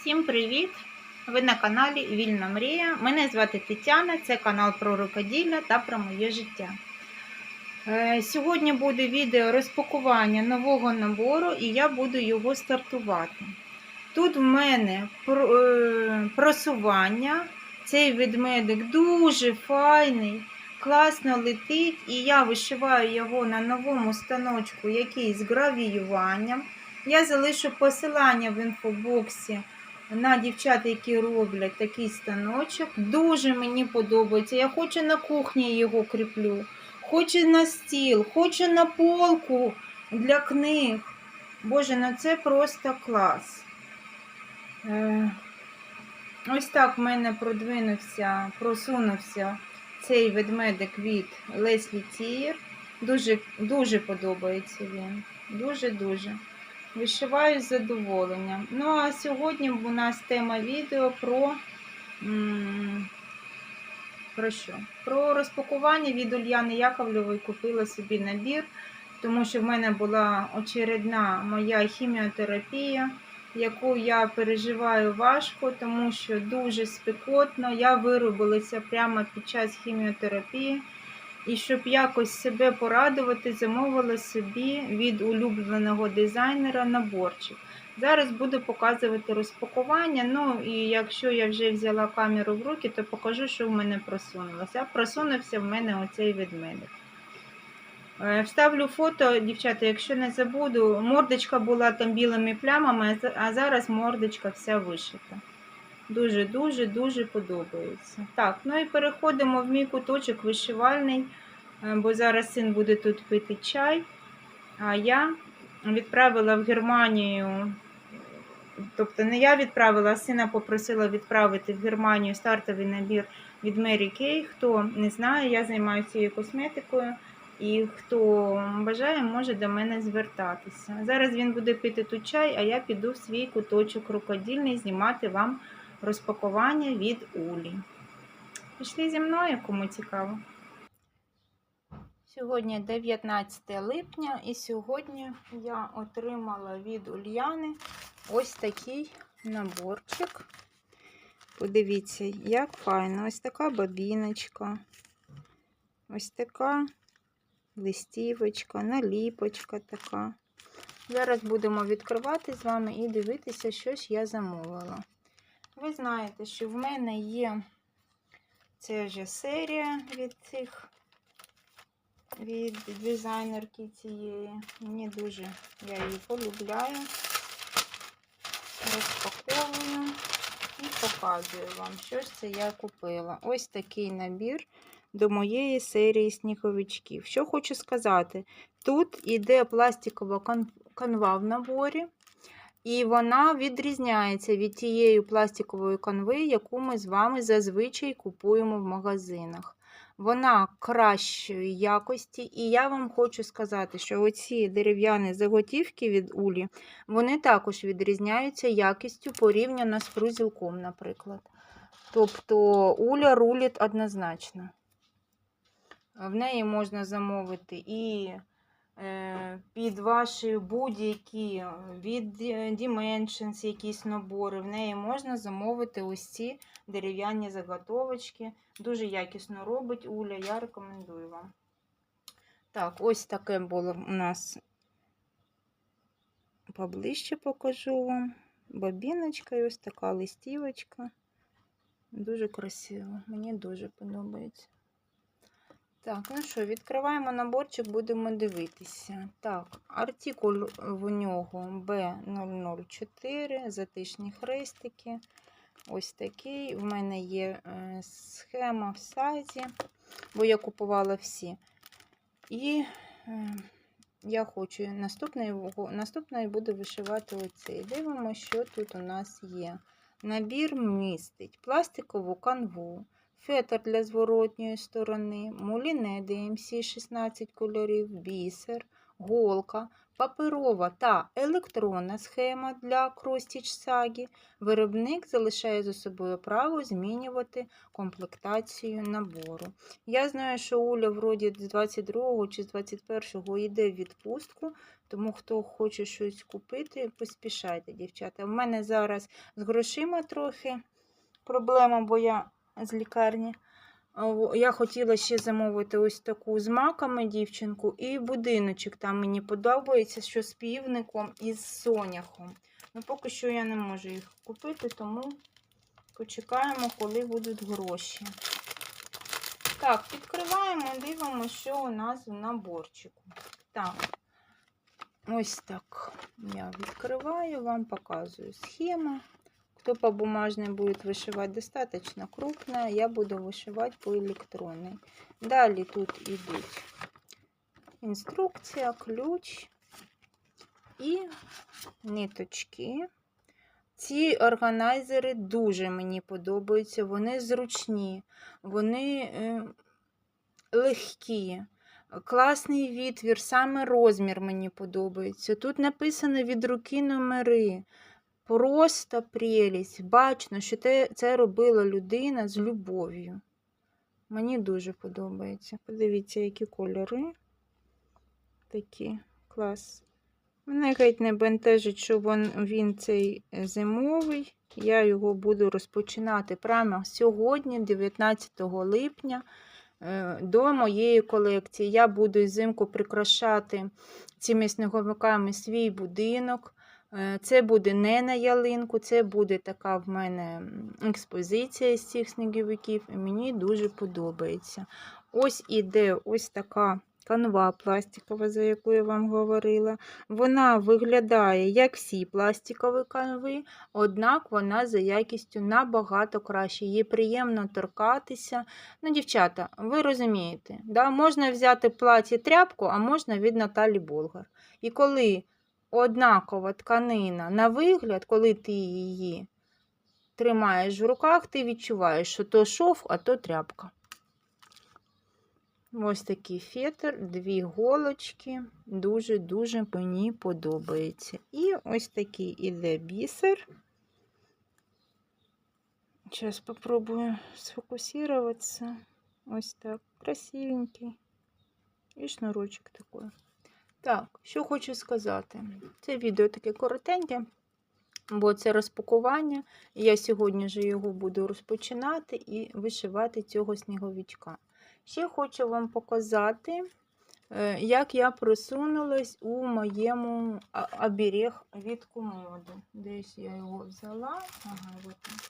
Всім привіт! Ви на каналі Вільна Мрія. Мене звати Тетяна, це канал про рукоділля та про моє життя. Е, Сьогодні буде відео розпакування нового набору і я буду його стартувати. Тут в мене е, просування. Цей ведмедик дуже файний, класно летить, і я вишиваю його на новому станочку, який з гравіюванням. Я залишу посилання в інфобоксі на дівчат, які роблять такий станочок. Дуже мені подобається. Я хочу на кухні його кріплю, хочу на стіл, хочу на полку для книг. Боже, ну це просто клас. Е, Ось так в мене продвинувся, просунувся цей ведмедик від Леслі Тієр. Дуже, дуже подобається він. Дуже-дуже. Вишиваю з задоволенням. Ну, а сьогодні у нас тема відео про. Про що? Про розпакування від Ульяни Яковлевої купила собі набір, тому що в мене була очередна моя хіміотерапія, яку я переживаю важко, тому що дуже спекотно. Я виробилася прямо під час хіміотерапії. І щоб якось себе порадувати, замовила собі від улюбленого дизайнера наборчик. Зараз буду показувати розпакування. Ну і якщо я вже взяла камеру в руки, то покажу, що в мене просунулося. Просунувся в мене оцей ведмедик. Е, Вставлю фото, дівчата, якщо не забуду. Мордочка була там білими плямами, а зараз мордочка вся вишита. Дуже-дуже дуже подобається. Так, ну і переходимо в мій куточок вишивальний, е, бо зараз син буде тут пити чай. А я відправила в Германію, тобто не я відправила, а сина попросила відправити в Германію стартовий набір від Mary Kay. Хто не знає, я займаюся цією косметикою. І хто бажає, може до мене звертатися. Зараз він буде пити тут чай, а я піду в свій куточок рукодільний знімати вам розпакування від Улі. Пішли зі мною, кому цікаво. Сьогодні 19 липня, і сьогодні я отримала від Ульяни ось такий наборчик. Подивіться, як файно. Ось така бабіночка. Ось така листівочка, наліпочка така. Зараз будемо відкривати з вами і дивитися, що ж я замовила. Ви знаєте, що в мене є ця вже серія від цих від дизайнерки цієї. Мені дуже я її полюбляю. Розпаковую і показую вам, що ж це я купила. Ось такий набір до моєї серії сніговичків. Що хочу сказати, тут іде пластикова кан- канва в наборі. І вона відрізняється від тієї пластикової канви, яку ми з вами зазвичай купуємо в магазинах. Вона кращої якості, і я вам хочу сказати, що оці дерев'яні заготівки від Улі, вони також відрізняються якістю порівняно з фрузілком, наприклад. Тобто Уля рулить однозначно. В неї можна замовити і під ваші будь-які від Dimensions якісь набори. В неї можна замовити ось ці дерев'яні заготовочки. Дуже якісно робить Уля, я рекомендую вам. Так, ось таке було у нас поближче покажу вам. Бабіночка і ось така листівочка. Дуже красиво. Мені дуже подобається. Так, ну що, відкриваємо наборчик, будемо дивитися. Так, артикуль в нього B004, затишні хрестики. Ось такий. В мене є е, схема в сайзі, бо я купувала всі. І е, я хочу наступний, наступний буду вишивати оцей. Дивимося, що тут у нас є. Набір містить пластикову канву, фетр для зворотньої сторони, муліне DMC 16 кольорів, бісер, голка, паперова та електронна схема для кростіч сагі. Виробник залишає за собою право змінювати комплектацію набору. Я знаю, що Уля вроді з 22 чи з 21 йде в відпустку, тому хто хоче щось купити, поспішайте, дівчата. У мене зараз з грошима трохи проблема, бо я з лікарні. Я хотіла ще замовити ось таку з маками дівчинку і будиночок там мені подобається, що з півником і з соняхом. Ну, поки що я не можу їх купити, тому почекаємо, коли будуть гроші. Так, відкриваємо дивимося, що у нас в наборчику. Так, ось так я відкриваю, вам показую схему Кто по бумажной будет вышивать достаточно крупная, я буду вышивать по электронной. Далее тут идут инструкция, ключ і ниточки. Ці органайзери дуже мені подобаються. Вони зручні, вони е, легкі. Класний відвір, саме розмір мені подобається. Тут написано від руки номери. Просто прелість. Бачно, що це робила людина з любов'ю. Мені дуже подобається. Подивіться, які кольори. Такі клас. Мене геть не бентежить, що він, він цей зимовий. Я його буду розпочинати прямо сьогодні, 19 липня, е, до моєї колекції. Я буду взимку прикрашати цими сніговиками свій будинок. Е, Це буде не на ялинку, це буде така в мене експозиція з цих сніговиків, і мені дуже подобається. Ось іде ось така канва пластикова, за яку я вам говорила. Вона виглядає як всі пластикові канви, однак вона за якістю набагато краще. Їй приємно торкатися. Ну, дівчата, ви розумієте, да? можна взяти платі тряпку, а можна від Наталі Болгар. І коли однакова тканина на вигляд, коли ти її тримаєш в руках, ти відчуваєш, що то шов, а то тряпка. Ось такий фетр, дві голочки. Дуже-дуже мені подобається. І ось такий іде бісер. Зараз спробую сфокусуватися. Ось так. Красивенький. І шнурочок такий. Так, що хочу сказати. Це відео таке коротеньке, бо це розпакування. Я сьогодні вже його буду розпочинати і вишивати цього сніговичка. Ще хочу вам показати, е, як я просунулась у моєму оберег від комоду. Десь я його взяла. Ага, от.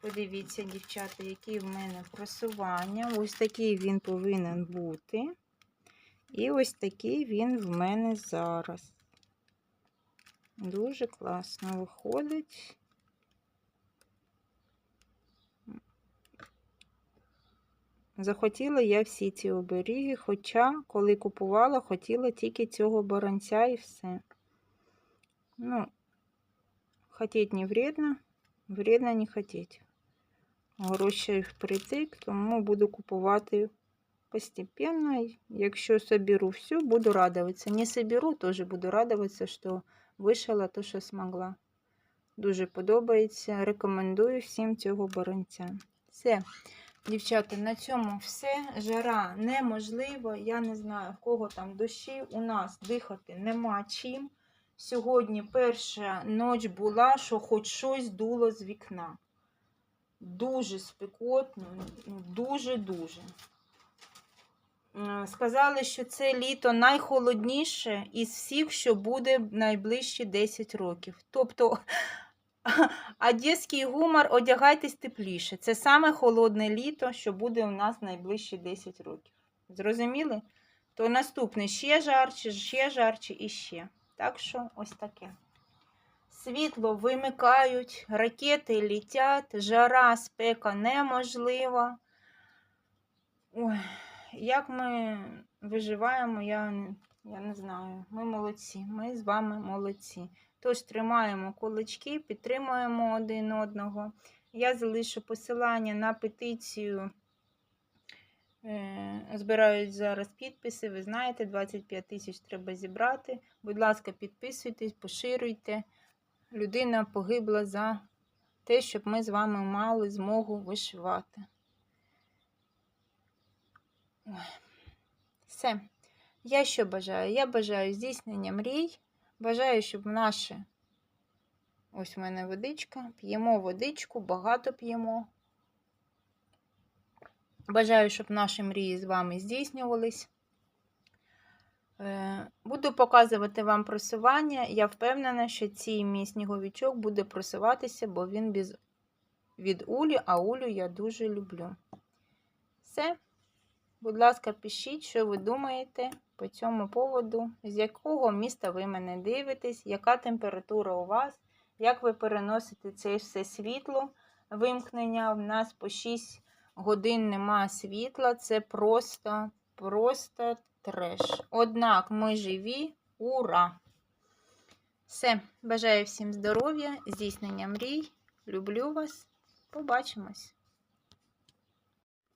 Подивіться, дівчата, які в мене просування. Ось такий він повинен бути. І ось такий він в мене зараз. Дуже класно виходить. Захотіла я всі ці оберіги, хоча, коли купувала, хотіла тільки цього баранця і все. Ну, хотіть не вредно, вредно не хотіть. Гроші впритик, тому буду купувати постепенно. Якщо соберу всю, буду радуватися. Не соберу, теж буду радуватися, що вишила те, що змогла. Дуже подобається. Рекомендую всім цього баранця. Все. Дівчата, на цьому все. Жара неможлива. Я не знаю, в кого там дощі. У нас дихати нема чим. Сьогодні перша ніч була, що хоч щось дуло з вікна. Дуже спекотно, дуже-дуже. Е, Сказали, що це літо найхолодніше із всіх, що буде найближчі 10 років. Тобто одеський гумор одягайтесь тепліше. Це саме холодне літо, що буде у нас найближчі 10 років. Зрозуміли? То наступне ще жарче, ще жарче і ще. Так що ось таке. Світло вимикають, ракети літять, жара, спека неможлива. Ой, як ми виживаємо, я, я не знаю. Ми молодці, ми з вами молодці. Тож тримаємо кулачки, підтримуємо один одного. Я залишу посилання на петицію е, збирають зараз підписи. Ви знаєте, 25 тисяч треба зібрати. Будь ласка, підписуйтесь, поширюйте. Людина погибла за те, щоб ми з вами мали змогу вишивати. Все. Я що бажаю? Я бажаю здійснення мрій. Бажаю, щоб наше. Ось в мене водичка. П'ємо водичку, багато п'ємо. Бажаю, щоб наші мрії з вами здійснювались. Е, Буду показувати вам просування. Я впевнена, що цей мій сніговичок буде просуватися, бо він без... від Улі, а Улю я дуже люблю. Все. Будь ласка, пишіть, що ви думаєте по цьому поводу, з якого міста ви мене дивитесь, яка температура у вас, як ви переносите це все світло, вимкнення. У нас по 6 годин нема світла, це просто, просто треш. Однак ми живі, ура! Все, бажаю всім здоров'я, здійснення мрій. Люблю вас. Побачимось!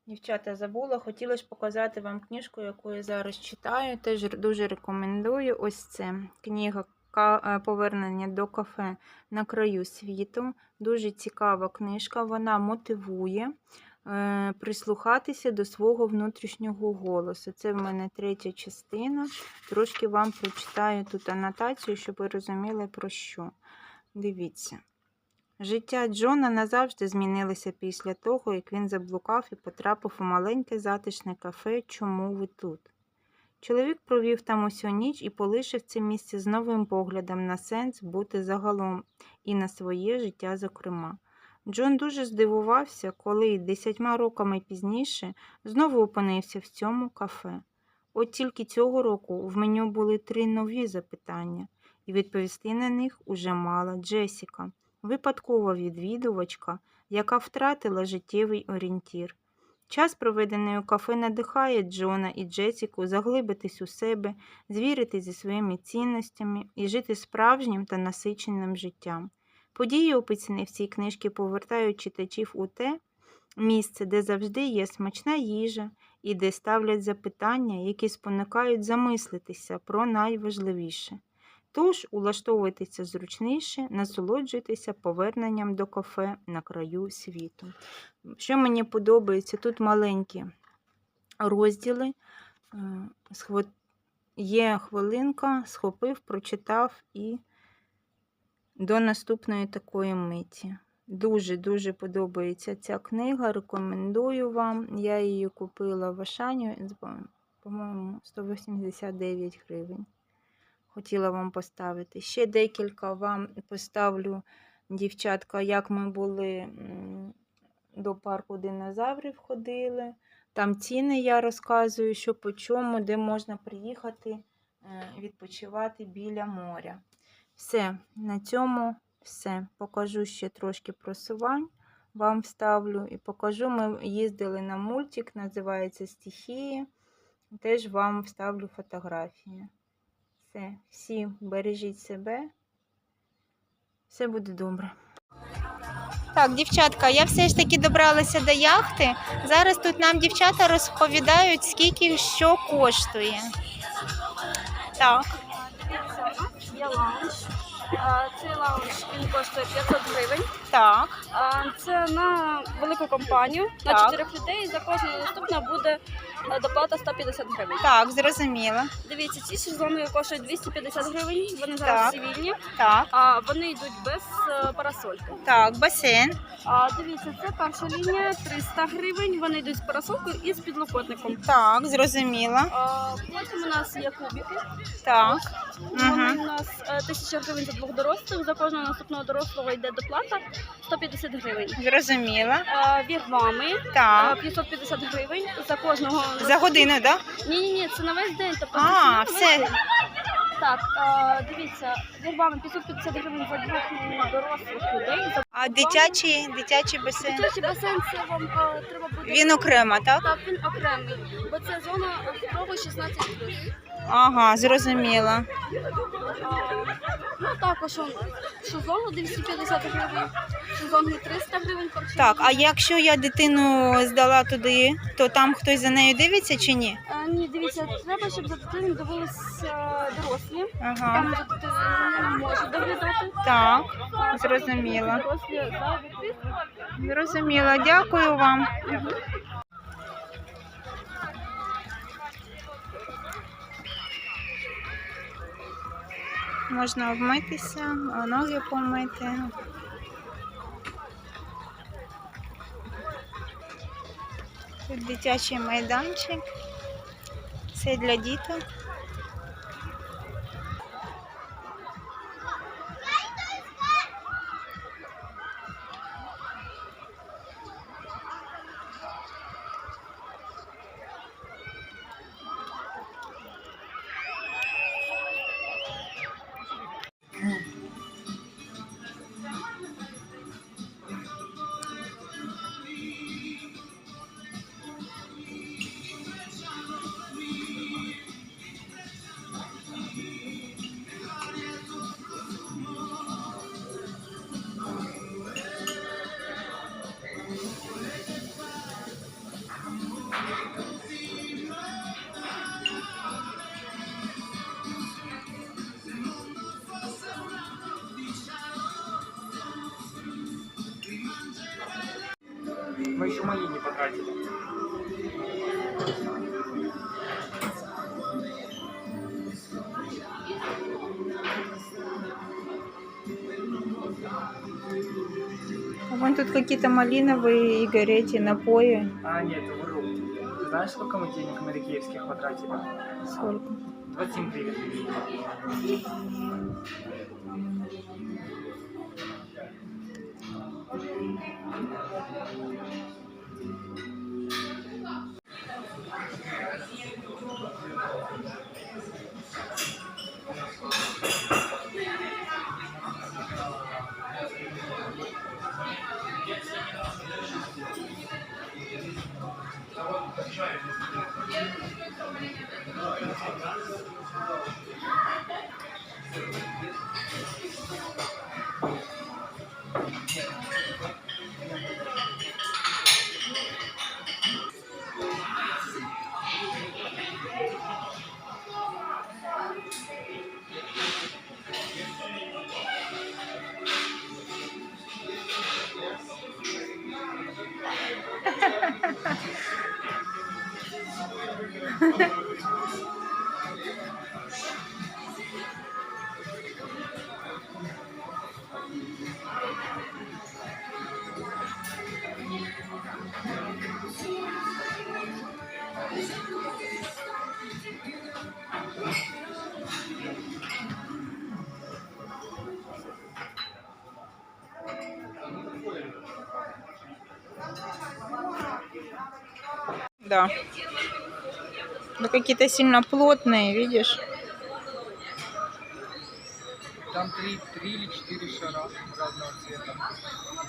Дівчата забула, хотіла ж показати вам книжку, яку я зараз читаю. Теж дуже рекомендую. Ось це книга е, Повернення до кафе на краю світу. Дуже цікава книжка. Вона мотивує е, прислухатися до свого внутрішнього голосу. Це в мене третя частина. Трошки вам прочитаю тут анотацію, щоб ви розуміли про що. Дивіться. Життя Джона назавжди змінилося після того, як він заблукав і потрапив у маленьке затишне кафе Чому ви тут? Чоловік провів там усю ніч і полишив це місце з новим поглядом на сенс бути загалом і на своє життя зокрема. Джон дуже здивувався, коли десятьма роками пізніше знову опинився в цьому кафе. От тільки цього року в меню були три нові запитання, і відповісти на них уже мала Джесіка випадкова відвідувачка, яка втратила життєвий орієнтір. Час, проведений у кафе, надихає Джона і Джесіку заглибитись у себе, звіритись зі своїми цінностями і жити справжнім та насиченим життям. Події, описані в цій книжці, повертають читачів у те місце, де завжди є смачна їжа і де ставлять запитання, які спонукають замислитися про найважливіше. Тож улаштовуйтеся зручніше, насолоджуйтеся поверненням до кафе на краю світу. Що мені подобається, тут маленькі розділи. Е, Є хвилинка, схопив, прочитав і до наступної такої миті. Дуже-дуже подобається ця книга. Рекомендую вам. Я її купила в Ашані, по-моєму, 189 гривень хотіла вам поставити. Ще декілька вам поставлю, дівчатка, як ми були до парку динозаврів ходили. Там ціни я розказую, що по чому, де можна приїхати е, відпочивати біля моря. Все, на цьому все. Покажу ще трошки просувань. Вам вставлю і покажу. Ми їздили на мультик, називається Стихії. Теж вам вставлю фотографії. Все, всі бережіть себе. Все буде добре. Так, дівчатка, я все ж таки добралася до яхти. Зараз тут нам дівчата розповідають, скільки що коштує. Так, Є лаунж. Цей лаунж він коштує 500 гривень. Так, А, Це на велику компанію, на Так. 4 людей. За кожного наступна буде е, доплата 150 гривень. так, зрозуміло. Дивіться, ці шезлонги коштують 250 гривень. Вони зараз Так. цивільні. Так, А вони йдуть без е, парасольки. так, басейн. А дивіться, це перша лінія 300 гривень. Вони йдуть з парасолкою і з підлокотником. Так, зрозуміло. А, потім у нас є кубики. Так. Вони Угу. у нас е, 1000 гривень за двох дорослих. За кожного наступного дорослого йде доплата 150 гривень. Зрозуміло. Е, Вігвами е, Так. 550 гривень за кожного. За годину, так? Ні, ні, ні, це на весь день. Тобто А, це на весь все. день. Так, е, дивіться, вігвами 550 гривень за двох дорослих людей. За А дитячий, дитячий басейн? дитячий басейн це вам е, треба буде. Він окремо, так? Так, він окремий, бо це зона строго 16 Ага, зрозуміла. Ну також он, шезлонг 250 гривень, шезлонги 300 гривень харчі. Так, а якщо я дитину здала туди, то там хтось за нею дивиться чи ні? А, ні, дивіться, треба, щоб за дитиною дивилися дорослі. Ага. Там за дитиною не можуть доглядати. Так, зрозуміла. Дорослі. Зрозуміла. Дякую вам. Можна обмитися, ноги помити. Тут дитячий майданчик. Це для діток. Еще мои не потратили. А вон тут какие-то малиновые и горячие напои. А, нет, вру. Ты знаешь, сколько мы денег на Рикеевских потратили? Сколько? 27 гривен. Да. Да какие-то сильно плотные, видишь? Там три, три или четыре шара разного цвета.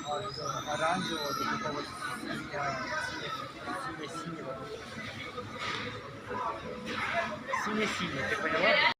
От оранжевого такого сине-синего. Сине-синий, ты поняла?